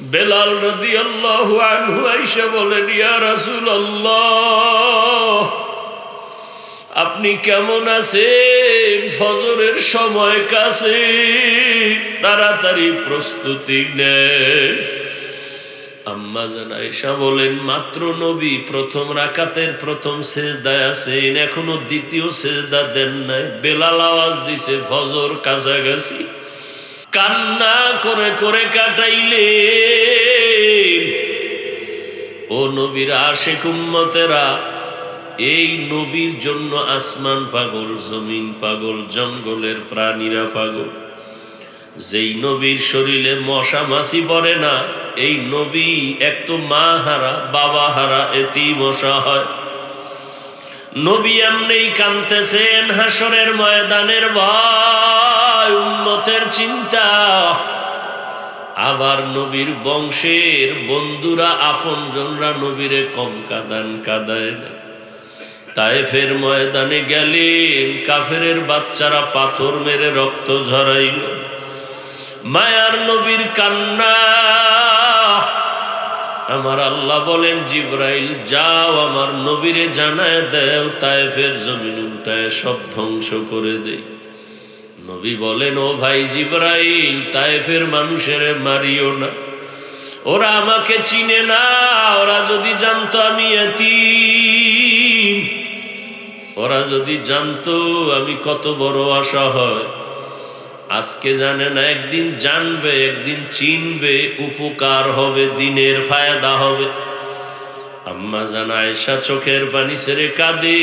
বেলাল নদী আল্লাহ আনহু বলেন, ইয়া রাসুল আল্লাহ আপনি কেমন আছেন? ফজরের সময় কাছে তাড়াতাড়ি প্রস্তুতি নেন। আম্মা জানাইশা বলেন, মাত্র নবী, প্রথম রাকাতের প্রথম সেজদায় আছেন, এখনও দ্বিতীয় সেজদা দেন নাই। বেলাল আওয়াজ দিছে, ফজর কাছাকাছি কান্না করে করে কাটাইলে ও নবীর আশেক উম্মতেরা, এই নবীর জন্য আসমান পাগল, জমিন পাগল, জঙ্গলের প্রাণীরা পাগল। যেই নবীর শরীরে মশা মাছি পড়ে না, এই নবী এক তো মা হারা, বাবা হারা, এতেই মশা হয়। নবী এমনি কানতেছেন হাসরের ময়দানের ভয় উন্নতের চিন্তা। আবার নবীর বংশের বন্ধুরা, আপনজনরা নবীরে কম কাদান কাদায় না। তাইফের ময়দানে গেলেন, কাফেরের বাচ্চারা পাথর মেরে রক্ত ঝরাইল। মায়ার নবীর কান্না। আমার আল্লাহ বলেন, জিব্রাইল, যাও আমার নবীরে জানায় দেও তাইফের জমিন উল্টায় সব ধ্বংস করে দেই। নবী বলেন, ও ভাই জিব্রাইল তাইফের মানুষের মারিও না। ওরা আমাকে চিনে না, ওরা যদি জানতো আমি এতিম। ওরা যদি জানতো আমি কত বড় আশা হয়। আজকে জানে না, একদিন জানবে, একদিন চিনবে, উপকার হবে, দিনের ফায়দা হবে। আম্মা জানা আয়সা চোখের পানি ছেড়ে কাঁদে,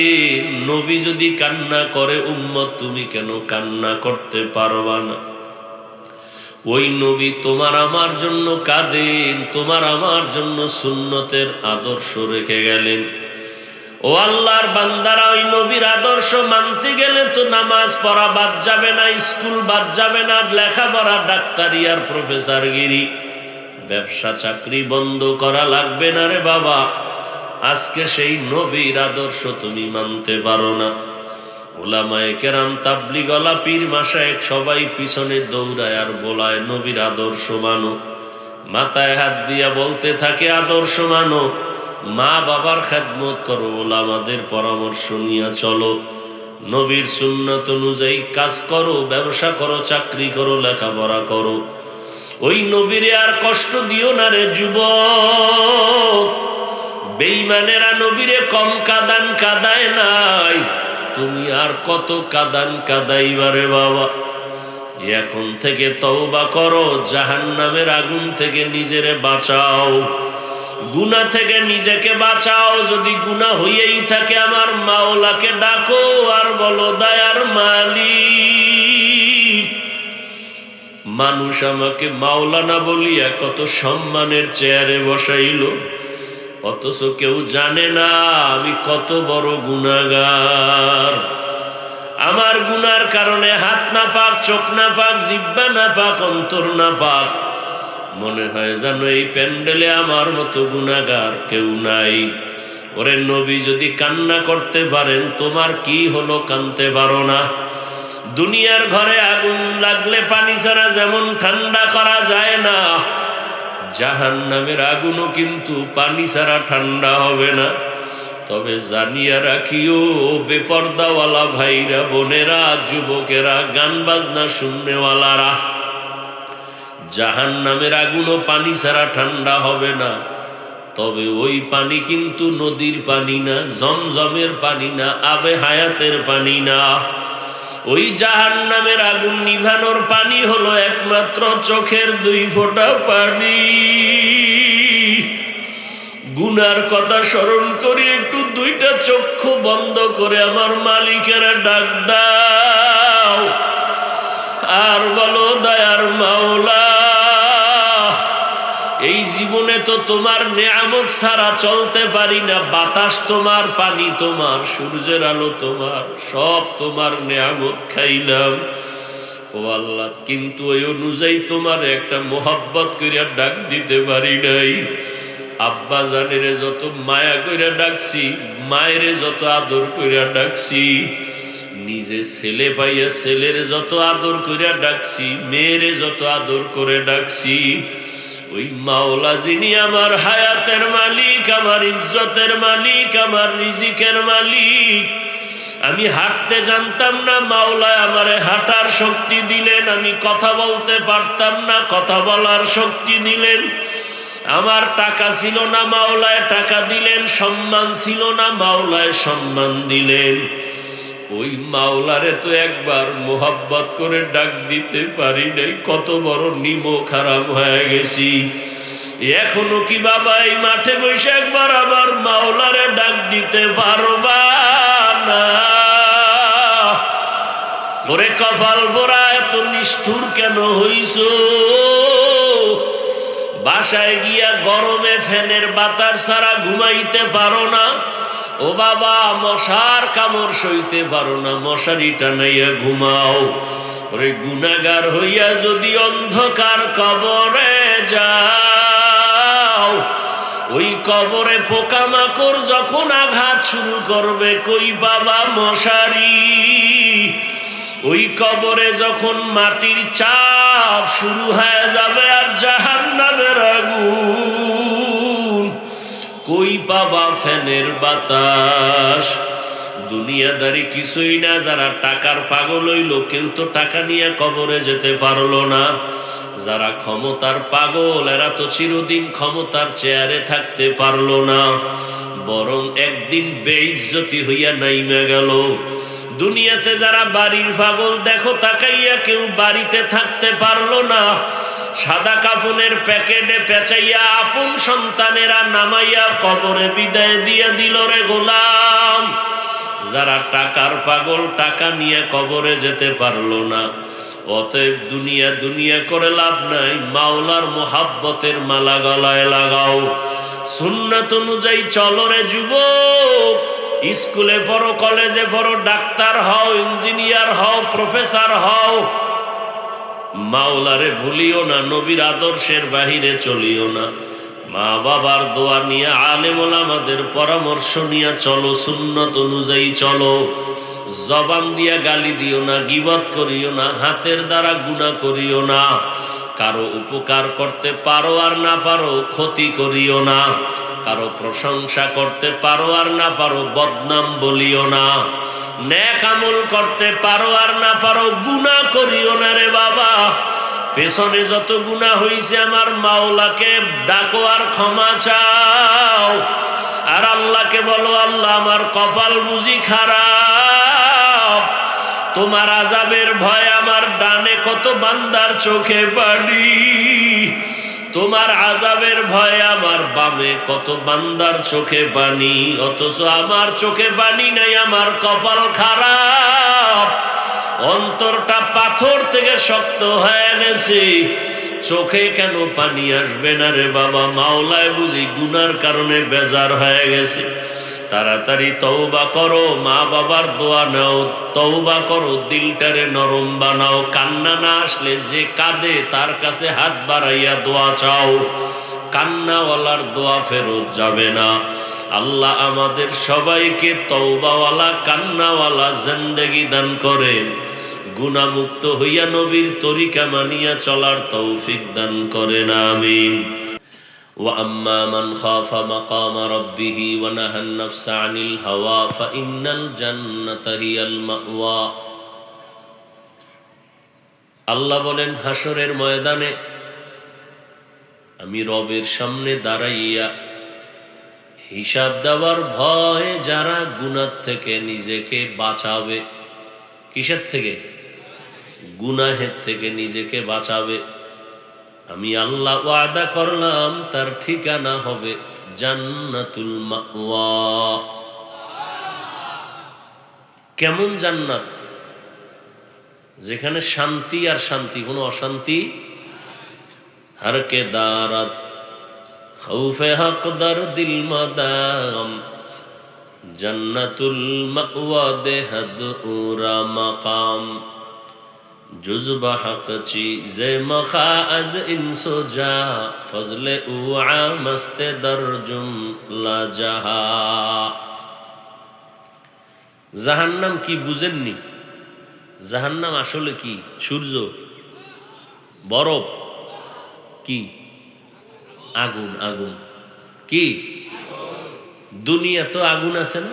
নবী যদি কান্না করে, উম্মত তুমি কেন কান্না করতে পারবা না? ওই নবী তোমার আমার জন্য কাঁদেন, তোমার আমার জন্য সুন্নতের আদর্শ রেখে গেলেন। ও আল্লাহর বান্দারা, ওই নবীর আদর্শ মানতে গেলে তো নামাজ পড়া বাদ যাবে না, স্কুল বাদ যাবে না, লেখাপড়া, ডাক্তারি আর প্রফেসরগিরি। ব্যবসা চাকরি বন্ধ করা লাগবে না রে বাবা। আজকে সেই নবীর আদর্শ তুমি মানতে পারো না। ওলামায় কেরাম তাবলি গলা পীর মাসায় সবাই পিছনে দৌড়ায় আর বলায়, নবীর আদর্শ মানো। মাথায় হাত দিয়া বলতে থাকে, আদর্শ মানো। মা বাবার খেদমত করো ওলামাদের পরামর্শ নিয়ে চলো। নবীর সুন্নত অনুযায়ী কাজ করো, ব্যবসা করো, চাকরি করো, লেখাপড়া করো। ওই নবীরে আর কষ্ট দিও না রে যুবক। বেইমানেরা নবীরে কম কাদান কাদায় নাই। তুমি আর কত কাদান কাদাইবারে বাবা। এখন থেকে তওবা করো জাহান নামের আগুন থেকে নিজেরে বাঁচাও। গুনা থেকে নিজেকে বাঁচাও, যদি গুনা হইয়েই থাকে আমার মাওলাকে ডাকো আর বলো, দায়ার মালিক, মানুষ আমাকে মাওলানা বলিয়া কত সম্মানের চেয়ারে বসাইল। অথচ কেউ জানে না আমি কত বড় গুণাগার আমার গুনার কারণে হাত না পাক, চোখ না পাক, জিব্বা না পাক, অন্তর না পাক। মনে হয় যেন এই প্যান্ডেলে আমার মতো গুণাগার কেউ নাই। ওরে নবী, যদি কান্না করতে পারেন, তোমার কি হলো কানতে পারো না? দুনিয়ার ঘরে আগুন লাগলে পানি ছাড়া যেমন ঠান্ডা করা যায় না জাহান নামের আগুনও কিন্তু পানি ছাড়া ঠান্ডা হবে না। তবে জানিয়া রাখিও, বেপর্দাওয়ালা ভাইরা, বোনেরা, যুবকেরা গান বাজনা শুননেওয়ালারা জাহান নামের আগুনও পানি ছাড়া ঠান্ডা হবে না। তবে ওই পানি কিন্তু নদীর পানি না, জমজমের পানি না, আবে হায়াতের পানি না। ওই জাহান নামের আগুন নিভানোর পানি হলো একমাত্র চোখের দুই ফোঁটা পানি। গুনার কথা স্মরণ করি একটু দুইটা চক্ষু বন্ধ করে আমার মালিকেরা ডাক দাও। আর বলো, দয়ার মাওলা এই জীবনে তো তোমার নেয়ামত ছাড়া চলতে পারি না। বাতাস তোমার, পানি তোমার, সূর্যের আলো তোমার, সব তোমার নেয়ামত খাইলাম। ও আল্লাহ, কিন্তু ওই অনুযায়ী তোমার একটা মোহাব্বত করিয়া ডাক দিতে পারি নাই। আব্বা জানেরে যত মায়া কইরা ডাকছি, মায়েরে যত আদর কইরা ডাকছি, নিজে ছেলে পাইয়া ছেলের যত আদর করিয়া ডাকছি, মেয়েরে যত আদর করে ডাকছি ওই মাওলা যিনি আমার হায়াতের মালিক, আমার ইজ্জতের মালিক, আমার রিজিকের মালিক। আমি হাঁটতে জানতাম না, মাওলায় আমারে হাঁটার শক্তি দিলেন, আমি কথা বলতে পারতাম না, কথা বলার শক্তি দিলেন। আমার টাকা ছিল না, মাওলায় টাকা দিলেন, সম্মান ছিল না, মাওলায় সম্মান দিলেন। ওই মাওলারে তো একবার মোহাব্বত করে ডাক দিতে পারি নাই, কত বড় নিমো খারাপ হয়ে গেছি। এখনও কি বাবা এই মাঠে বসে একবার আমার মাওলারে ডাক দিতে পারবা না? ওরে কপাল বোরা এত নিষ্ঠুর কেন হইছ? বাসায় গিয়া গরমে ফ্যানের বাতার ছাড়া ঘুমাইতে পারো না। ও বাবা, মশার কামড় সইতে পারো না, মশারি টানাইয়া ঘুমাও। ওরে গুনাগার হইয়া যদি অন্ধকার কবরে যাও, ওই কবরে পোকামাকড় যখন আঘাত শুরু করবে, কই বাবা মশারি? ওই কবরে যখন মাটির চাপ শুরু হয়ে যাবে আর জাহান নামের আগুন পাবা ফ্যানের বাতাস। দুনিয়াদারি কিছুই না, যারা টাকার পাগল হইল, কেউ তো টাকা নিয়ে কবরে যেতে পারল না। যারা ক্ষমতার পাগল, এরা তো চিরদিন ক্ষমতার চেয়ারে থাকতে পারল না। বরং একদিন বেইজ্জতি হইয়া নাইমে গেল। দুনিয়াতে যারা বাড়ির পাগল, দেখো তাকাইয়া কেউ বাড়িতে থাকতে পারল না। সাদা কাপনের প্যাকেটে পেঁচাইয়া আপন সন্তানেরা নামাইয়া কবরে বিদায় দিয়ে দিল রে গোলাম। যারা টাকার পাগল, টাকা নিয়ে কবরে যেতে পারল না। অতএব দুনিয়া দুনিয়া করে লাভ নাই। মাওলার মোহাব্বতের মালা গলায় লাগাও। সুন্নাত অনুযায়ী চলো রে যুবক। স্কুলে পড়ো, কলেজে পড়ো, ডাক্তার হও, ইঞ্জিনিয়ার হও, প্রফেসর হও। মাওলারে ভুলিও না, নবীর আদর্শের বাহিরে চলিও না। মা বাবার দোয়া নিয়ে আলেমল আমাদের পরামর্শ নিয়ে চলো, সুন্নত অনুযায়ী চলো। জবান দিয়া গালি দিও না, গিবত করিও না, হাতের দ্বারা গুণা করিও না। কারও উপকার করতে পারো আর না পারো, ক্ষতি করিও না। কারও প্রশংসা করতে পারো আর না পারো, বদনাম বলিও না। ন্যাক করতে পারো আর না পারো গুণা করিও না রে বাবা। পেছনে যত গুণা হইছে, আমার মাওলাকে ডাকো আর ক্ষমা চাও। আর আল্লাহকে বলো, আল্লাহ আমার কপাল বুঝি খারাপ। তোমার আজাবের ভয় আমার ডানে কত বান্দার চোখে পানি। তোমার আজাবের ভয় আমার বামে, কত বান্দার চোখে পানি অথচ আমার চোখে পানি নাই, আমার কপাল খারাপ। অন্তরটা পাথর থেকে শক্ত হয়ে গেছে চোখে কেন পানি আসবে না রে বাবা? মাওলায় বুঝি গুনার কারণে বেজার হয়ে গেছে। তাড়াতাড়ি তৌবা করো, মা বাবার দোয়া নাও তৌবা করো, দিলটারে নরম বানাও, কান্না না আসলে যে কাঁদে তার কাছে হাত বাড়াইয়া দোয়া চাও। কান্নাওয়ালার দোয়া ফেরত যাবে না। আল্লাহ আমাদের সবাইকে তৌবাওয়ালা কান্নাওয়ালা জিন্দেগি দান করেন। গুণামুক্ত হইয়া নবীর তরিকা মানিয়া চলার তৌফিক দান করেন, আমিন। وأما من خاف مقام ربه ونهى النفس عن الهوى فإن الجنة هي المأوى আল্লাহ বলেন হাসরের ময়দানে আমি রবের সামনে দাঁড়াইয়া হিসাব দেওয়ার ভয়ে যারা গুনার থেকে নিজেকে বাঁচাবে কিসের থেকে গুনাহের থেকে নিজেকে বাঁচাবে আমি আল্লাহ ওয়াদা করলাম, তার ঠিকানা হবে জান্নাতুল মাওয়া। কেমন জান্নাত? যেখানে শান্তি আর শান্তি, কোনো অশান্তি? হারকে দারাত খৌফে হকদার দিল মাদাম। জান্নাতুল মাওয়া দেহদ উরা মাকাম। جزب حق چیز مخا از این سجا فضل او عامست در جملا جہا জাহান্নাম কি বুঝেননি জাহান্নাম আসলে কি সূর্য বরফ কি আগুন আগুন কি দুনিয়া তো আগুন আছে না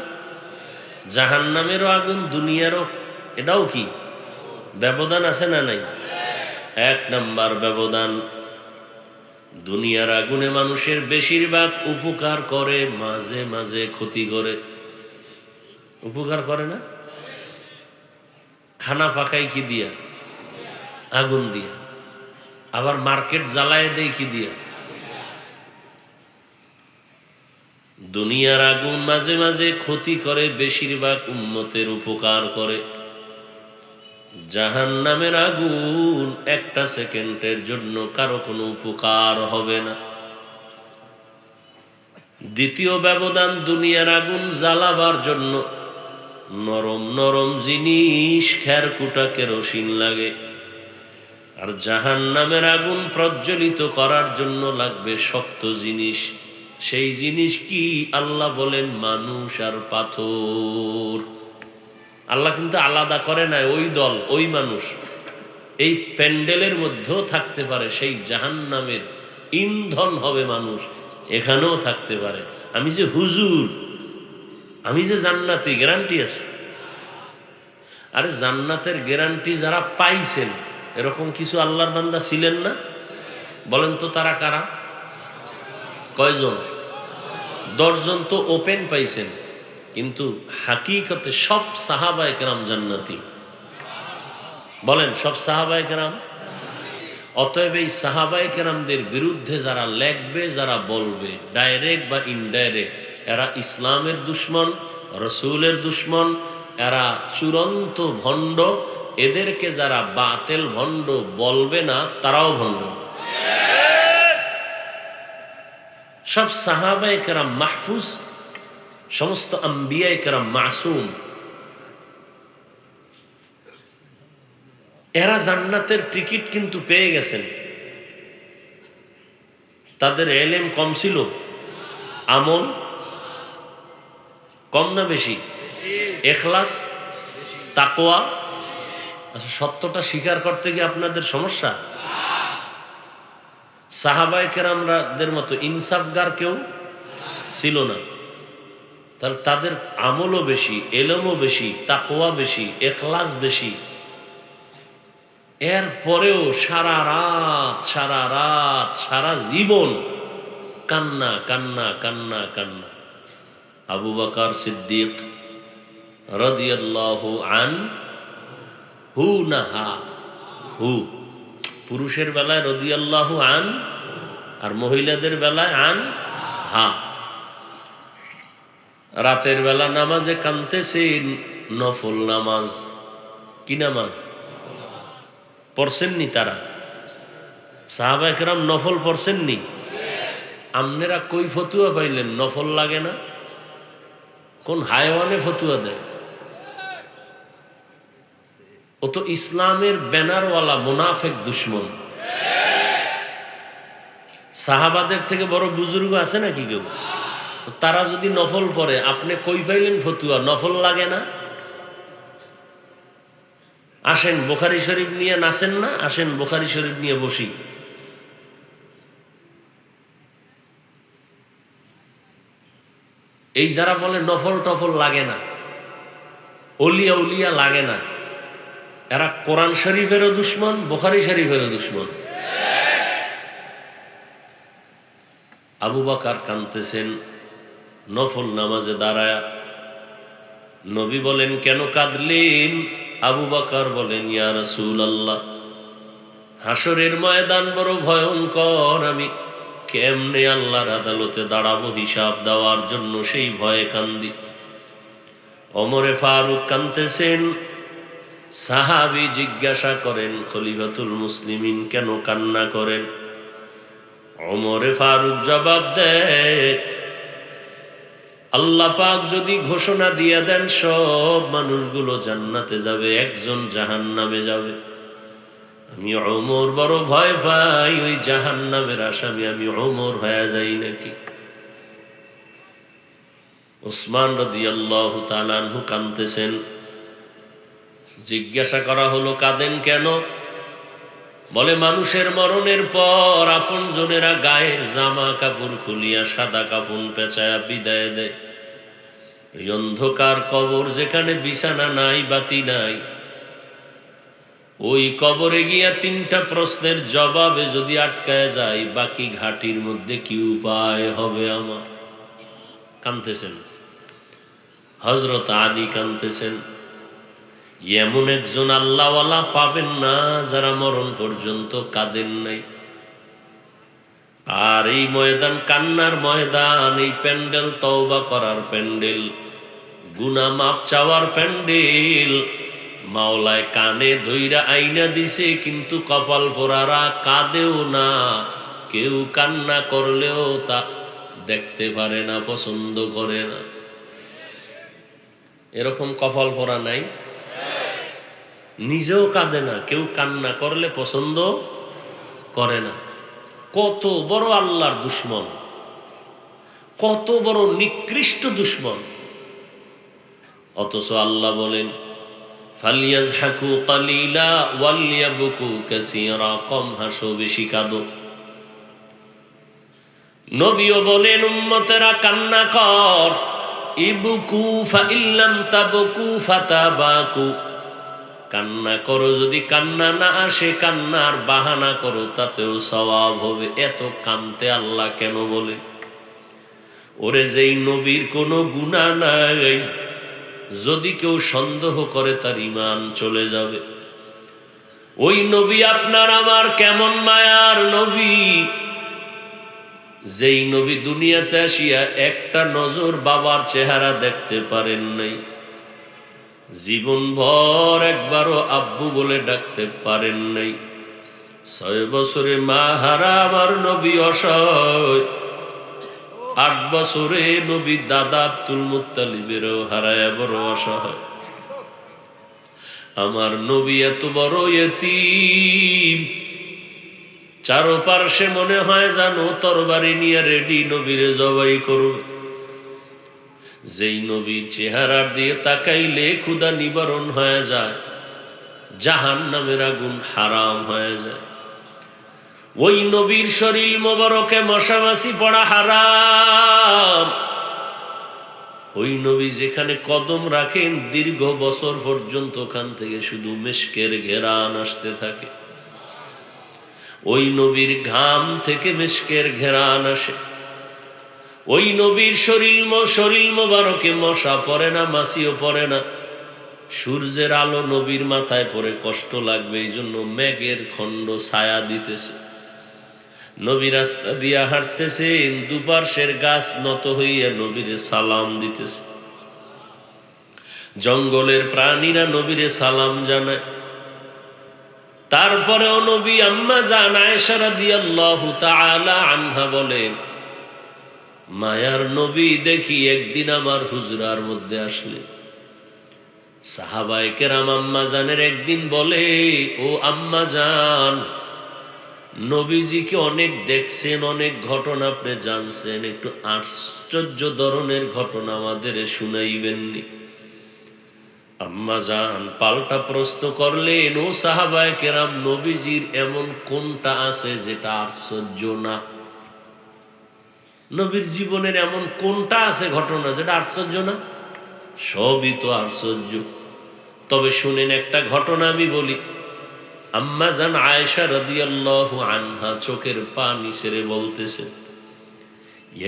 জাহান নামেরও আগুন দুনিয়ারও এটাও কি ব্যবধান আছে না নাই? এক নাম্বার ব্যবধান, দুনিয়ার আগুনে মানুষের বেশিরভাগ উপকার করে, মাঝে মাঝে ক্ষতি করে। উপকার করে না? খানা পাকাই কি দিয়া? আগুন দিয়া। আবার মার্কেট জ্বালায় দেয় কি দিয়া? দুনিয়ার আগুন মাঝে মাঝে ক্ষতি করে, বেশিরভাগ উন্মতের উপকার করে। জাহান নামের আগুন একটা সেকেন্ডের জন্য কারও কোনো উপকার হবে না। দ্বিতীয় ব্যবধান দুনিয়ার আগুন জ্বালাবার জন্য নরম নরম জিনিস খেরকুটা কেরোসিন লাগে। আর জাহান নামের আগুন প্রজ্বলিত করার জন্য লাগবে শক্ত জিনিস। সেই জিনিস কি আল্লাহ বলেন? মানুষ আর পাথর। আল্লাহ কিন্তু আলাদা করে না, ওই দল, ওই মানুষ। এই প্যান্ডেলের মধ্যেও থাকতে পারে, সেই জাহান নামের ইন্ধন হবে মানুষ, এখানেও থাকতে পারে। আমি যে হুজুর, আমি যে জান্নাতি, গ্যারান্টি আছে। আরে জান্নাতের গ্যারান্টি যারা পাইছেন, এরকম কিছু আল্লাহর বান্দা ছিলেন না? বলেন তো তারা কারা? কয়জন? দশজন তো ওপেন পাইছেন। কিন্তু হাকিকতে সব সাহাবা একরাম জান্নাতি। বলেন, সব সাহাবা একরাম অতএব এই সাহাবা একরামদের বিরুদ্ধে যারা লেখবে, যারা বলবে ডাইরেক্ট বা ইনডাইরেক্ট এরা ইসলামের দুশ্মন, রসুলের দুশ্মন, এরা চূড়ান্ত ভণ্ড, এদেরকে যারা বাতেল ভণ্ড বলবে না, তারাও ভণ্ড। সব সাহাবাই কেরাম মাহফুজ সমস্ত আম্বিয়াই কেরাম মাসুম। এরা জান্নাতের টিকিট কিন্তু পেয়ে গেছেন। তাদের এলেম কম ছিল। আমল কম না বেশি? এখলাস তাকোয়া আচ্ছা সত্যটা স্বীকার করতে গিয়ে আপনাদের সমস্যা? সাহাবাই কেরামরাদের মতো ইনসাফগার কেউ ছিল না। তাহলে তাদের আমলও বেশি, এলমও বেশি তাকোয়া বেশি, এখলাস বেশি। এর পরেও সারা রাত সারা রাত, সারা জীবন কান্না কান্না কান্না কান্না। আবু বাকার সিদ্দিক রদিয়াল্লাহু আন, হু না হা, হু। পুরুষের বেলায় রদিয়াল্লাহু আন আর মহিলাদের বেলায় আন, হা। রাতের বেলা নামাজে কানতেছেন নফল নামাজ। কি নামাজ? পড়ছেননি তারা? সাহাবা একরাম নফল পড়ছেননি? আমনেরা কই ফতুয়া পাইলেন? নফল লাগে না? কোন হায়ওয়ানে ফতুয়া দেয়? ও তো ইসলামের ব্যানারওয়ালা, মুনাফেক দুশ্মন। সাহাবাদের থেকে বড় বুজুর্গ আছে নাকি কেউ? তারা যদি নফল পড়ে, আপনি কই পাইলেন ফতুয়া? নফল লাগে না? আসেন বোখারি শরীফ নিয়ে নাচেন না? আসেন বোখারি শরীফ নিয়ে বসি। এই যারা বলে নফল টফল লাগে না, অলিয়া উলিয়া লাগে না, এরা কোরআন শরীফেরও দুশ্মন, বোখারি শরীফেরও দুশ্মন। আবু বাকার কানতেছেন নফল নামাজে দাঁড়ায়। নবী বলেন, কেন কাঁদলেন? আবু বাকার বলেন, ইয়া আল্লাহ হাসরের ময়দান বড় ভয়ঙ্কর। আমি কেমনে আল্লাহর আদালতে দাঁড়াবো হিসাব দেওয়ার জন্য সেই ভয়ে কান্দি। অমরে ফারুক কানতেছেন সাহাবি জিজ্ঞাসা করেন, খলিফাতুল মুসলিমিন কেন কান্না করেন? অমরে ফারুক জবাব দেয় আল্লাহ পাক যদি ঘোষণা দিয়ে দেন, সব মানুষগুলো জান্নাতে যাবে, একজন জাহান নামে যাবে। আমি অমর বড় ভয় পাই, ওই জাহান নামের আসামি আমি অমর হয়ে যাই নাকি? ওসমান রদি আল্লাহ তালানহু কানতেছেন জিজ্ঞাসা করা হলো, কাঁদেন কেন? বলে, মানুষের মরণের পর আপন জনেরা গায়ের জামা কাপড় খুলিয়া সাদা কাপড় পেঁচায়া বিদায় দেয়। এই অন্ধকার কবর যেখানে বিছানা নাই, বাতি নাই, ওই কবরে গিয়া তিনটা প্রশ্নের জবাবে যদি আটকায় যায়, বাকি ঘাটির মধ্যে কি উপায় হবে আমার? কানতেছেন? হজরত আলী কানতেছেন? এমন একজন আল্লাহওয়ালা পাবেন না, যারা মরণ পর্যন্ত কাঁদেন নাই। আর এই ময়দান, কান্নার ময়দান, এই প্যান্ডেল, তওবা করার প্যান্ডেল গুনা মাপ চাওয়ার প্যান্ডেল। মাওলায় কানে ধইরা আইনা দিছে, কিন্তু কপাল পোড়ারা কাঁদেও না। কেউ কান্না করলেও তা দেখতে পারে না, পছন্দ করে না। এরকম কপাল পোড়া নাই? নিজেও কাঁদে না, কেউ কান্না করলে পছন্দ করে না। কত বড় আল্লাহর দুশ্মন, কত বড় নিকৃষ্ট দুশ্মন। অথচ আল্লাহ বলেন ওয়ালিয়াবুকু কাসিরা কম বেশি কাঁদো। নবীও বলেন, উম্মতেরা কান্না কর। কান্না করো, যদি কান্না না আসে, কান্নার বাহানা করো, তাতেও সওয়াব হবে। এত কানতে আল্লাহ কেন বলে ওরে যেই নবীর কোনো গুণা নাই যদি কেউ সন্দেহ করে তার ইমান চলে যাবে। ওই নবী আপনার আমার কেমন মায়ার নবী? যেই নবী দুনিয়াতে আসিয়া একটা নজর বাবার চেহারা দেখতে পারেন নাই। জীবন ভর একবারও আব্বু বলে ডাকতে পারেন নাই। ছয় বছরে মা হারা আমার নবী অসহায়। আট বছরে নবী দাদা আব্দুল মুতালিবেরও হারায় বড় অসহায়। আমার নবী এত বড় এতিম। চারোপার্শ্বে মনে হয় জানো, তরবারি নিয়ে রেডি নবীরে জবাই করবে। যেই নবীর চেহারার দিয়ে তাকাইলে ক্ষুদা নিবারণ হয়ে যায় জাহান নামের আগুন হারাম হয়ে যায়। ওই নবীর শরীর মোবারকে মশামাছি পড়া হারাম। ওই নবী যেখানে কদম রাখেন, দীর্ঘ বছর পর্যন্ত ওখান থেকে শুধু মেশকের ঘেরান আসতে থাকে। ওই নবীর ঘাম থেকে মেশকের ঘেরান আসে। ওই নবীর শরীর শরীর মোবারকে মশা পড়ে না মাসিও পড়ে না। সূর্যের আলো নবীর মাথায় পড়ে, কষ্ট লাগবে, এই জন্য মেঘের খণ্ড ছায়া দিতেছে। নবী রাস্তা দিয়া হাঁটতেছে দুপার্শ্বের গাছ নত হইয়া নবীরে সালাম দিতেছে। জঙ্গলের প্রাণীরা নবীরে সালাম জানায়। তারপরেও নবী আম্মা জানায় সারা দিয়া আনহা বলেন, মায়ার নবী দেখি একদিন আমার হুজরার মধ্যে আসলে। সাহাবাই কেরাম আম্মা জানের একদিন বলে, ও আম্মা জান নবীজিকে অনেক দেখছেন, অনেক ঘটনা আপনি জানছেন, একটু আশ্চর্য ধরনের ঘটনা আমাদের শুনাইবেননি। আম্মা জান, পাল্টা প্রশ্ন করলেন, ও সাহাবায় কেরাম, নবীজির এমন কোনটা আছে যেটা আশ্চর্য না? নবীর জীবনের এমন কোনটা আছে ঘটনা যেটা আশ্চর্য না? সবই তো আশ্চর্য। তবে শুনেন, একটা ঘটনা আমি বলি আম্মা জান আয়েশা রাদিয়াল্লাহু আনহা চোখের পানি সেরে বলতেছে,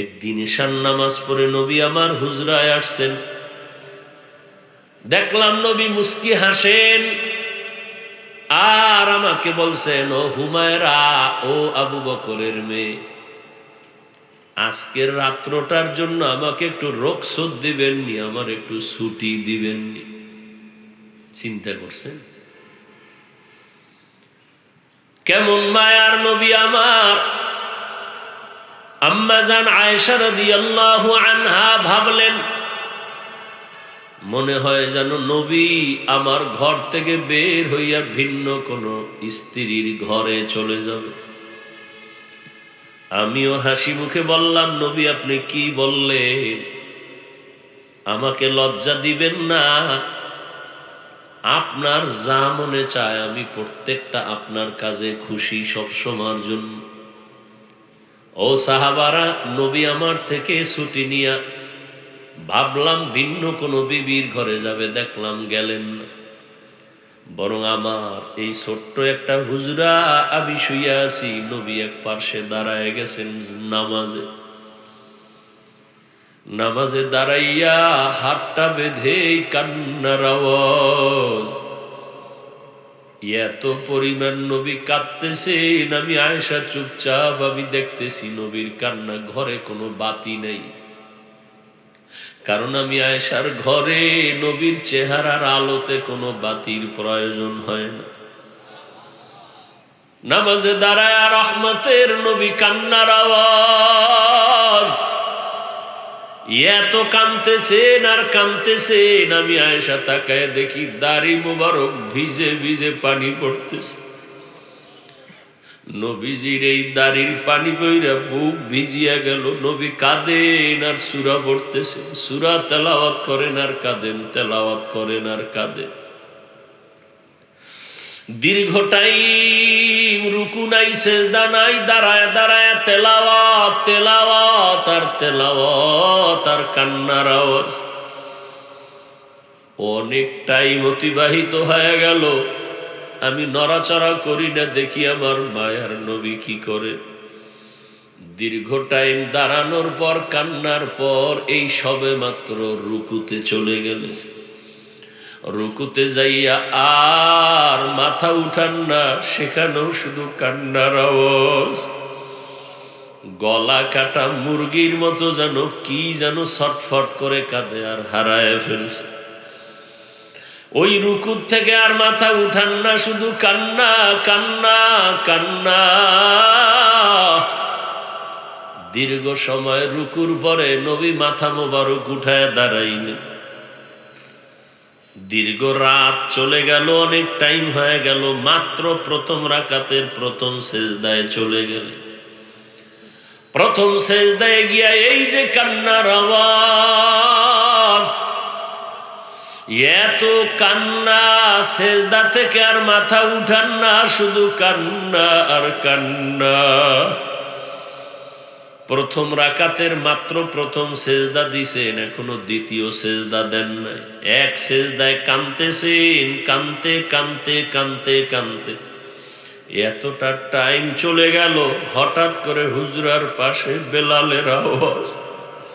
একদিন ঈশান নামাজ পড়ে নবী আমার হুজরায় আসছেন। দেখলাম নবী মুস্কি হাসেন। আর আমাকে বলছেন, ও হুমায়রা, ও আবু বকরের মেয়ে, আজকের রাত্রটার জন্য আমাকে একটু রোকসোদ দিবেননি, আমার একটু ছুটি দিবেননি। চিন্তা করছেন? কেমন মায়ার নবী আমার? আম্মাজান আয়েশা রাদিয়াল্লাহু আনহা ভাবলেন, মনে হয় যেন নবী আমার ঘর থেকে বের হইয়া ভিন্ন কোন স্ত্রীর ঘরে চলে যাবে। আমিও হাসি মুখে বললাম, নবী আপনি কি বললেন? আমাকে লজ্জা দিবেন না। আপনার যা মনে চায় আমি প্রত্যেকটা আপনার কাজে খুশি সবসময়ের জন্য। ও সাহাবারা, নবী আমার থেকে ছুটি নিয়া ভাবলাম ভিন্ন কোনো বিবির ঘরে যাবে, দেখলাম গেলেন বরং আমার এই ছোট্ট একটা হুজরা, আমি শুয়ে আছি, নবী এক পার্শ্বে দাঁড়ায় গেছেন নামাজে। নামাজে দাঁড়াইয়া হাতটা বেঁধে কান্নার আওয়াজ। এত পরিমাণ নবী কাঁদতেছেন আমি আয়সা চুপচাপ, আমি দেখতেছি নবীর কান্না ঘরে কোনো বাতি নেই। কারণ আমি আয়েশার ঘরে নবীর চেহারার আলোতে কোনো বাতির প্রয়োজন হয় না। নামাজে দাঁড়ায় রহমতের নবী কান্নার আওয়াজ। এত কানতেছেন আর কানতেছেন আমি আয়সা তাকায় দেখি দাড়ি মোবারক ভিজে ভিজে পানি পড়তেছে। নবীজির এই দাড়ির পানি বইরা বুক ভিজিয়া গেল। নবী কাঁদেন আর সুরা পড়তেছে। সুরা তেলাওয়াত করেন আর কাঁদেন, তেলাওয়াত করেন আর কাঁদেন। দীর্ঘ টাইম রুকু নাই, সেজদা নাই, দাঁড়ায় দাঁড়ায়, তেলাওয়াত তেলাওয়াত, আর তেলাওয়াত, আর কান্নার আওয়াজ। অনেক টাইম অতিবাহিত হয়ে গেল। আমি নড়াচড়া করি না, দেখি আমার মায়ার নবী কি করে। দীর্ঘ টাইম দাঁড়ানোর পর, কান্নার পর, এই সবে মাত্র রুকুতে চলে গেলে। রুকুতে যাইয়া আর মাথা উঠান না, সেখানেও শুধু কান্নার আওয়াজ। গলা কাটা মুরগির মতো যেন, কি যেন ছটফট করে কাঁদে আর হারায় ফেলছে। ওই রুকুর থেকে আর মাথা উঠান না, শুধু কান্না কান্না কান্না। দীর্ঘ সময় রুকুর পরে নবী মাথা মোবারক উঠায় দাঁড়াইনি দীর্ঘ রাত চলে গেল, অনেক টাইম হয়ে গেল, মাত্র প্রথম রাকাতের প্রথম সেজদায় চলে গেলে। প্রথম সেজদায় গিয়া এই যে কান্নার আওয়াজ, এত কান্না, সেজদা থেকে আর মাথা উঠান না, শুধু কান্না আর কান্না। প্রথম রাকাতের মাত্র প্রথম সেজদা দিছেন, এখনও দ্বিতীয় সেজদা দেন নাই। এক সেজদায় কানতেছেন কানতে কানতে কানতে কানতে এতটা টাইম চলে গেল, হঠাৎ করে হুজরার পাশে বেলালের আওয়াজ।